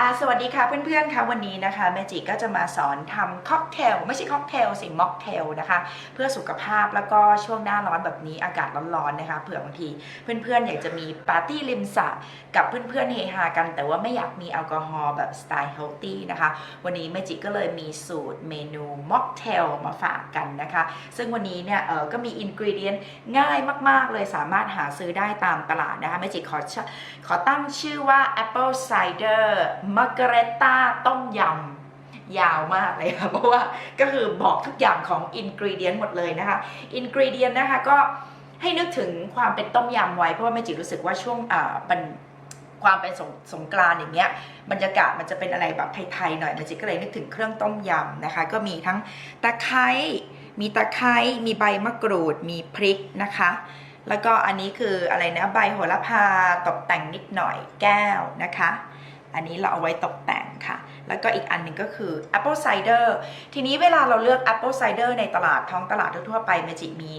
่สวัสดีค่ะเพื่อนๆค่ะวันนี้นะคะแมจิก็จะมาสอนทำค็อกเทลไม่ใช่ค็อกเทลสิม็อกเทลนะคะ เพื่อสุขภาพแล้วก็ช่วงหน้าร้อนแบบนี้อากาศร้อนๆนะคะเผื่อบางทีเพื่อนๆอยากจะมีปาร์ตี้ริมสระกับเพื่อนๆเฮฮากัน แต่ว่าไม่อยากมีแอลกอฮอล์แบบสไตล์เฮลตี้นะคะ วันนี้แมจิก็เลยมีสูตรเมนูม็อกเทลมาฝากกันนะคะ ซึ่งวันนี้เนี่ยเออก็มีอินกริเดียนง่ายมากๆ เลยสามารถหาซื้อได้ตามตลาดนะคะแมจิขอขอตั้งชื่อว่า Apple Cider Margarita ต้มยำยาวมากเลยค่ะเพราะว่าก็คือบอกทุกอย่างของอินกริเดียนหมดเลยนะคะอินกริเดียนนะคะก็ให้นึกถึงความเป็นต้มยำไว้ เพราะว่าแม่จิรู้สึกว่าช่วงอ่ามันความเป็นสงสงกรานอย่างเงี้ยบรรยากาศมันจะเป็นอะไรแบบไทยๆหน่อยแม่จิก็เลยนึกถึงเครื่องต้มยำนะคะ ก็มีทั้งตะไคร้มีตะไคร้มีใบมะกรูด มีพริกนะคะ แล้วก็อันนี้คืออะไรนะใบโหระพาตกแต่งนิดหน่อยแก้วนะคะ อันนี้เราเอาไว้ตกแต่งค่ะ แล้วก็อีกอันหนึ่งก็คือ Apple Cider ทีนี้เวลาเราเลือก Apple Cider ในตลาดท้องตลาดทั่วๆไปเมจิมี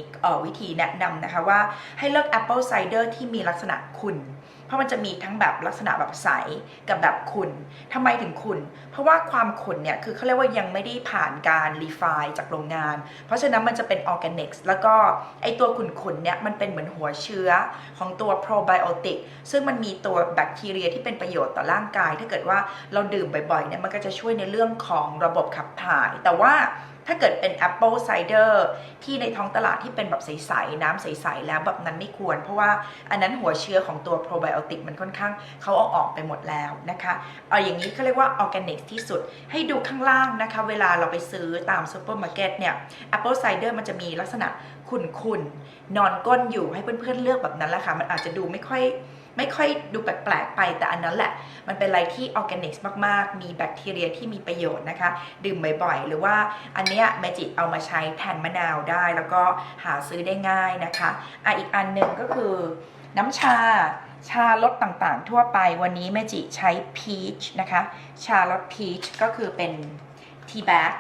วิธีแนะนำนะคะว่าให้เลือก Apple Cider ที่มีลักษณะขุ่น เพราะมันจะมีทั้งแบบลักษณะแบบใสกับแบบขุ่นทำไมถึงขุ่นเพราะว่าความขุ่นเนี่ยคือเขาเรียกว่ายังไม่ได้ผ่านการรีไฟจากโรงงาน เพราะฉะนั้นมันจะเป็นออร์แกนิกส์แล้วก็ไอตัวขุ่นๆเนี่ยมันเป็นเหมือนหัวเชื้อของตัวโปรไบโอติกซึ่งมันมีตัวแบคทีเรียที่เป็นประโยชน์ต่อร่างกาย ถ้าเกิดว่าเราดื่มบ่อยๆเนี่ยมันก็จะช่วยในเรื่องของระบบขับถ่าย แต่ว่า ถ้าเกิดเป็น Apple Cider ที่ในท้องตลาดที่เป็นแบบใสๆน้ำใสๆแล้วแบบนั้นไม่ควร เพราะว่าอันนั้นหัวเชื้อของตัวโปรไบโอติกมันค่อนข้างเขาเอาออกไปหมดแล้วนะคะเอาอย่างนี้เขาเรียกว่าออร์แกนิกที่สุดให้ดูข้างล่างนะคะ เวลาเราไปซื้อตามซูเปอร์มาร์เก็ตเนี่ย Apple Cider มันจะมีลักษณะขุ่นๆนอนก้นอยู่ให้เพื่อนๆเลือกแบบนั้นแหละค่ะมันอาจจะดูไม่ค่อย ไม่ค่อยดูแปลกๆไปแต่อันนั้นแหละ มันเป็นอะไรที่ออร์แกนิกมากๆ มีแบคทีเรียที่มีประโยชน์นะคะ ดื่มบ่อยๆ หรือว่าอันเนี้ยแมจิเอามาใช้แทนมะนาวได้ แล้วก็หาซื้อได้ง่ายนะคะอะอีกอันหนึ่งก็คือน้ำชาชารสต่างๆ ทั่วไปวันนี้แม่จิใช้พีชนะคะ ชารสพีชก็คือเป็นทีแบ็ก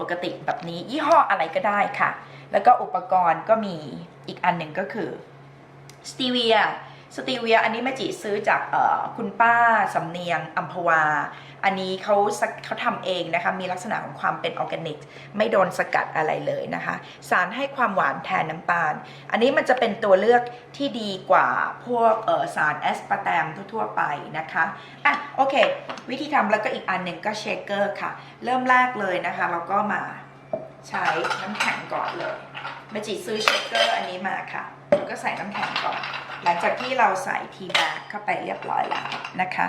ปกติแบบนี้ ยี่ห้ออะไรก็ได้ค่ะ แล้วก็อุปกรณ์ก็มีอีกอันหนึ่งก็คือสตีเวีย สตีเวียอันนี้แม่จิซื้อจากคุณป้าสำเนียงอัมพวา อันนี้เขาเขาทำเองนะคะ มีลักษณะของความเป็นออร์แกนิก ไม่โดนสกัดอะไรเลยนะคะ สารให้ความหวานแทนน้ำตาล อันนี้มันจะเป็นตัวเลือกที่ดีกว่าพวกสารแอสปาร์ตมทั่วๆไปนะคะอะโอเค วิธีทำแล้วก็อีกอันหนึ่งก็เชคเกอร์ค่ะ เริ่มแรกเลยนะคะเราก็มาใช้น้ำแข็งก่อนเลยเมจิซื้อเชคเกอร์อันนี้มาค่ะแล้วก็ใส่น้ำแข็งก่อน หลังจากที่เราใส่ทีบาร์เข้าไปเรียบร้อยแล้วนะคะ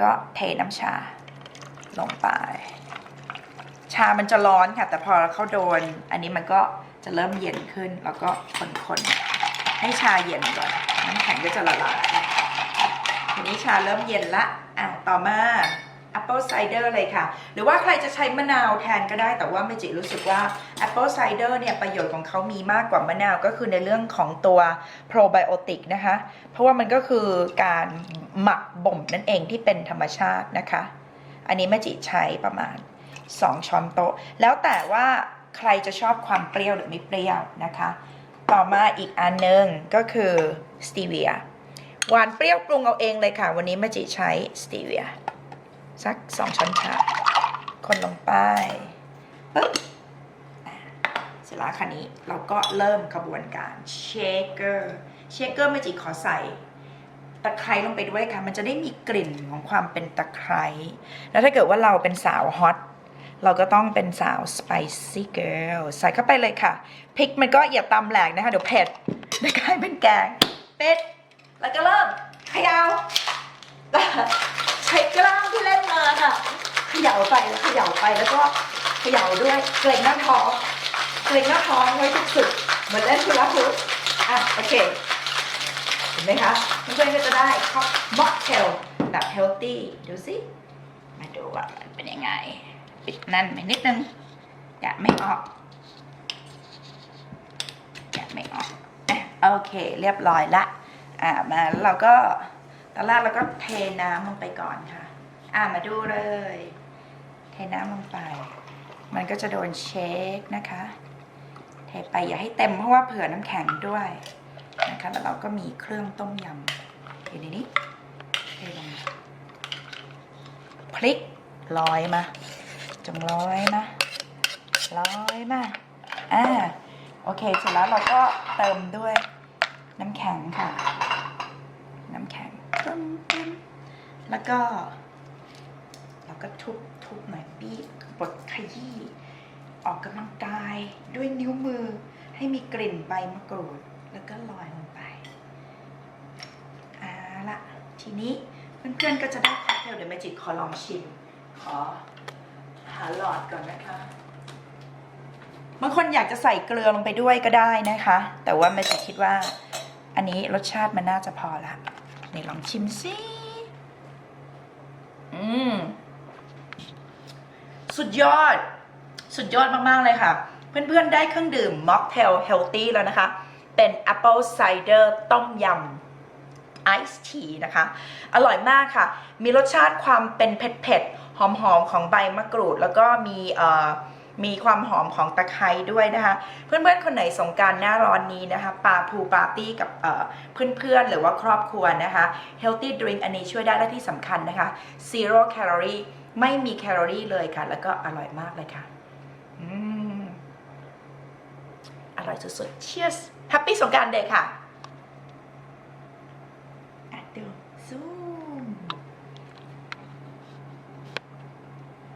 ก็เทน้ำชาลงไป ชามันจะร้อนค่ะ แต่พอเขาโดน อันนี้มันก็จะเริ่มเย็นขึ้น แล้วก็คนๆ ให้ชาเย็นก่อนน้ำแข็งก็จะละลายทีนี้ชาเริ่มเย็นละอะต่อมา Apple Cider เลยค่ะ หรือว่าใครจะใช้มะนาวแทนก็ได้ แต่ว่าเมจิรู้สึกว่า Apple Cider เนี่ยประโยชน์ของเขามีมากกว่ามะนาวก็คือในเรื่องของตัว probiotic นะคะ เพราะว่ามันก็คือการหมักบ่มนั่นเองที่เป็นธรรมชาตินะคะ อันนี้แม่จิใช้ประมาณ 2 ช้อนโต๊ะ แล้วแต่ว่าใครจะชอบความเปรี้ยวหรือไม่เปรี้ยวนะคะ ต่อมาอีกอันหนึงก็คือสตีเวียหวานเปรี้ยวปรุงเอาเองเลยค่ะ วันนี้แม่จิใช้สตีเวีย สัก2ช้อนชาคนลงไปปึ๊บเสร็จแล้วคันนี้เราก็เริ่มกระบวนการเชคเกอร์เชคเกอร์แม่จิขอใส่ตะไคร้ลงไปด้วยค่ะ มันจะได้มีกลิ่นของความเป็นตะไคร้แล้วถ้าเกิดว่าเราเป็นสาวฮอตเราก็ต้องเป็นสาวสไปซี่เกิลใส่เข้าไปเลยค่ะพริกมันก็อย่าตำแหลกนะคะ เดี๋ยวเผ็ดเด็กลายเป็นแกงเป็ดแล้วก็เริ่มเขยา ช้กล้ามที่เล่นมาค่ะเขย่าไปแล้วเขย่าไปแล้วก็เขย่าด้วยเกรงหน้าท้องเกรงหน้าท้องไว้ทุกสุดเหมือนเล่นทุลักทุอะโอเคเห็นไหมคะเพื่อนๆก็จะได้ค็อกม็อกเทลแบบเฮลตี้ดูสิมาดูว่ามันเป็นยังไง ปิดนั่นไปนิดนึงอย่าไม่ออกอย่าไม่ออกโอเค เรียบร้อยละอ่ามาแล้วเราก็ ตอนแรกเราก็เทน้ำลงไปก่อนค่ะ อ่ามาดูเลย เทน้ำลงไป มันก็จะโดนเช็คนะคะ เทไปอย่าให้เต็มเพราะว่าเผื่อน้ำแข็งด้วยนะคะ แล้วเราก็มีเครื่องต้มยำอยู่ในนี้เทลงพริกลอยมาจงลอยมาลอยมาอ่าโอเค เสร็จแล้วเราก็เติมด้วยน้ำแข็งค่ะ ตึ้มตึ้มแล้วก็เราก็ทุบทุบหน่อยบีบบดขยี้ออกกำลังกายด้วยนิ้วมือให้มีกลิ่นใบมะกรูด แล้วก็ลอยลงไปเอาละทีนี้เพื่อนๆก็จะได้ค็อกเทลเดี๋ยวแมจิกขอลองชิม ขอหาหลอดก่อนนะคะบางคนอยากจะใส่เกลือลงไปด้วยก็ได้นะคะ แต่ว่าแมจิกคิดว่าอันนี้รสชาติมันน่าจะพอละ นี่ลองชิมสิ อืม สุดยอด สุดยอดมาก ๆ เลยค่ะ เพื่อน ๆ ได้เครื่องดื่มม็อกเทลเฮลตี้แล้วนะคะ เป็น Apple Cider ต้มยำไอซ์ทีนะคะ อร่อยมากค่ะ มีรสชาติความเป็นเผ็ดๆ หอม ๆ ของใบมะกรูด แล้วก็มีเอ่อ มีความหอมของตะไคร้ด้วยนะคะ เพื่อนๆคนไหนสงการหน้าร้อนนี้นะคะปาพูปาร์ตี้กับเเพื่อนๆหรือว่าครอบครัวนะคะ Healthy Drink อันนี้ช่วยได้และที่สำคัญนะคะ Zero Calorie ไม่มีแคลอรี่เลยค่ะ แล้วก็อร่อยมากเลยค่ะอืมอร่อยสุดๆ Cheers Happy สงกรารเดย์ค่ะ